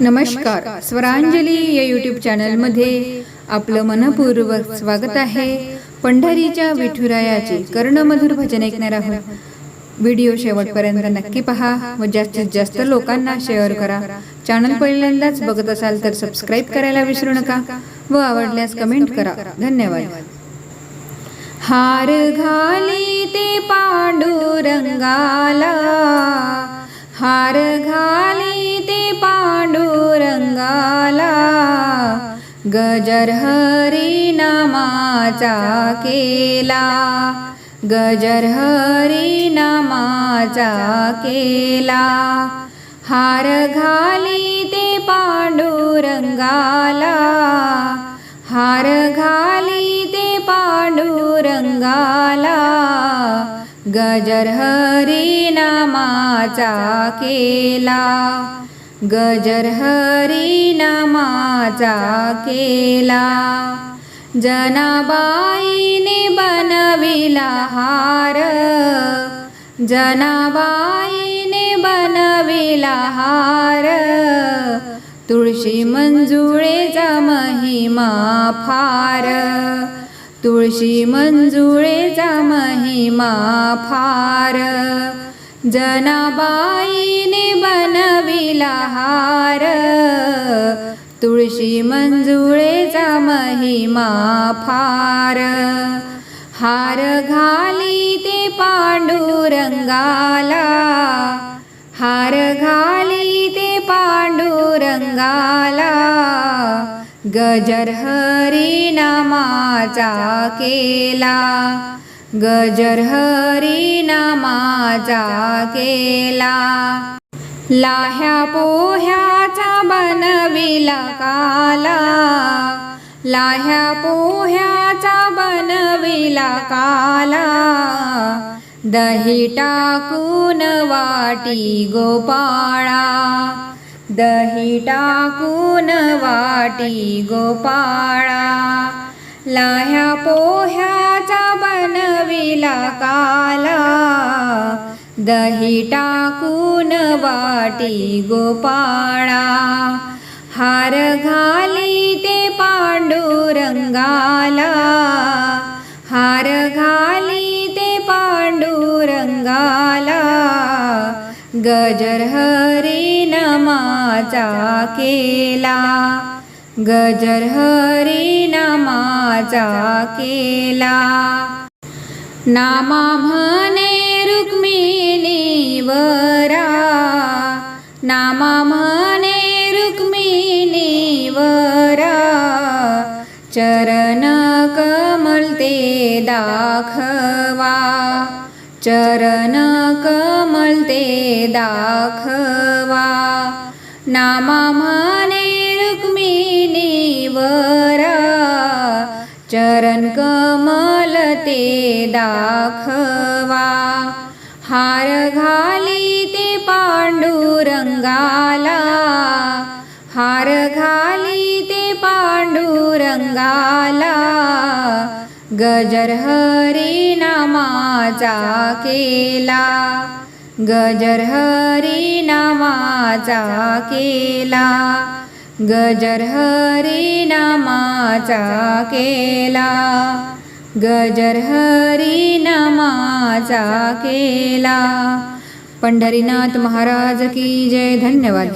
नमस्कार. स्वरांजली या यूट्यूब चॅनलमध्ये आपलं मनपूर्वक स्वागत आहे. पंढरीच्या विठुरायाचे कर्णमधुर भजन ऐकणार आहोत. व्हिडिओ शेवटपर्यंत नक्की पहा व जास्तीत जास्त लोकांना शेअर करा. चॅनल पहिल्यांदाच बघत असाल तर सबस्क्राईब करायला विसरू नका व आवडल्यास कमेंट करा. धन्यवाद. हार घाली ते पांडुरंगाला. हार घाली ते पा पांडुरंगाला गजर हरी नामाचा केला. गजर हरी नामाचा केला. हार घाली ते पांडुरंगाला. हार घाली ते पांडुरंगाला. गजर हरी नामाचा केला. गजर हरी नामाचा केला. जनाबाईने बनविला हार. जनाबाईने बनविला हार. तुळशी मंजुळेचा महिमा फार तुळशी मंजुळेचा महिमा फार जनाबाईने बनविला हार. तुळशी मंजुळेचा महिमा फार. हार घाली ते पांडुरंगाला. हार घाली ते पांडुरंगाला. गजर हरी नामाचा केला. गजर हरी नामाचा केला लाह्या पोह्याचा बनविला काला. लाह्या पोह्याचा बनविला काला. दही टाकून वाटी गोपाळा. दही टाकून वाटी गोपाळा. लाह्या पोह्याचा बनविला काला दही टाकून वाटी गोपाळा. हार घाली ते पांडुरंगाला हार घाली ते पांडुरंगाला. गजर हरी नमाचा केला गजर हरी नमाचा केला. નામામને રુક્મિણી વરા નામામને રુક્મિણી વરા ચરણ કમલ તે દાખવા ચરણ કમલ તે દાખવા નામામને રુક્મિણી વરા ચરણ કમલ ते दाखवा. हार घाली ते पांडुरंगाला. हार घाली ते पांडुरंगाला. गजर हरी नामाचा केला. गजर हरी नामाचा केला. गजर हरी नामाचा केला. गजर हरी नामाचा केला. पंढरीनाथ महाराज की जय. धन्यवाद.